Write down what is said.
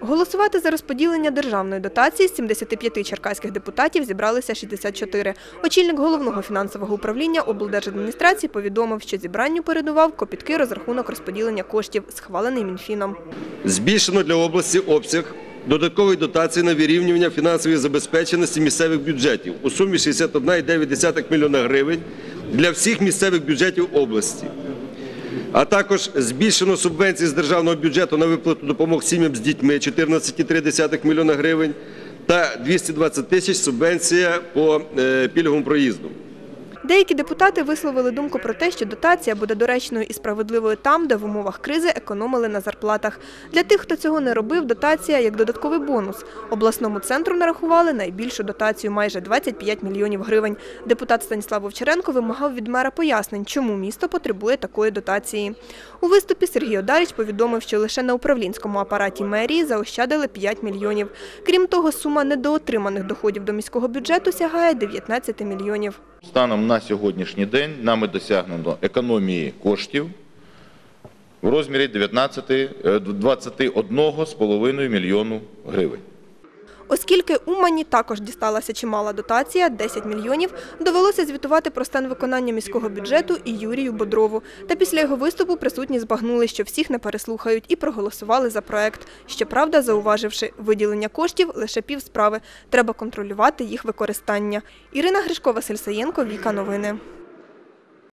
Голосувати за розподілення державної дотації з 75 черкаських депутатів зібралися 64. Очільник головного фінансового управління облдержадміністрації повідомив, що зібранню передував копіткий розрахунок розподілення коштів, схвалений Мінфіном. Збільшено для області обсяг додаткової дотації на вирівнювання фінансової забезпеченості місцевих бюджетів у сумі 61,9 млн гривень для всіх місцевих бюджетів області. А також збільшено субвенції з державного бюджету на виплату допомог сім'ям з дітьми 14,3 млн гривень та 220 тисяч субвенція по е, пільговому проїзду. Деякі депутати висловили думку про те, що дотація буде доречною і справедливою там, де в умовах кризи економили на зарплатах. Для тих, хто цього не робив, дотація як додатковий бонус. Обласному центру нарахували найбільшу дотацію – майже 25 мільйонів гривень. Депутат Станіслав Вовчаренко вимагав від мера пояснень, чому місто потребує такої дотації. У виступі Сергій Одаріч повідомив, що лише на управлінському апараті мерії заощадили 5 мільйонів. Крім того, сума недоотриманих доходів до міського бюджету сягає 19 мільйонів. Станом на сьогоднішній день нами досягнено економії коштів в розмірі 19, е, 21,5 мільйону гривень. Оскільки Умані також дісталася чимала дотація – 10 мільйонів, довелося звітувати про стан виконання міського бюджету і Юрію Бодрову. Та після його виступу присутні збагнули, що всіх не переслухають і проголосували за проект. Щоправда, зауваживши, виділення коштів – лише пів справи. Треба контролювати їх використання. Ірина Гришко, Василь Саєнко, Віка Новини.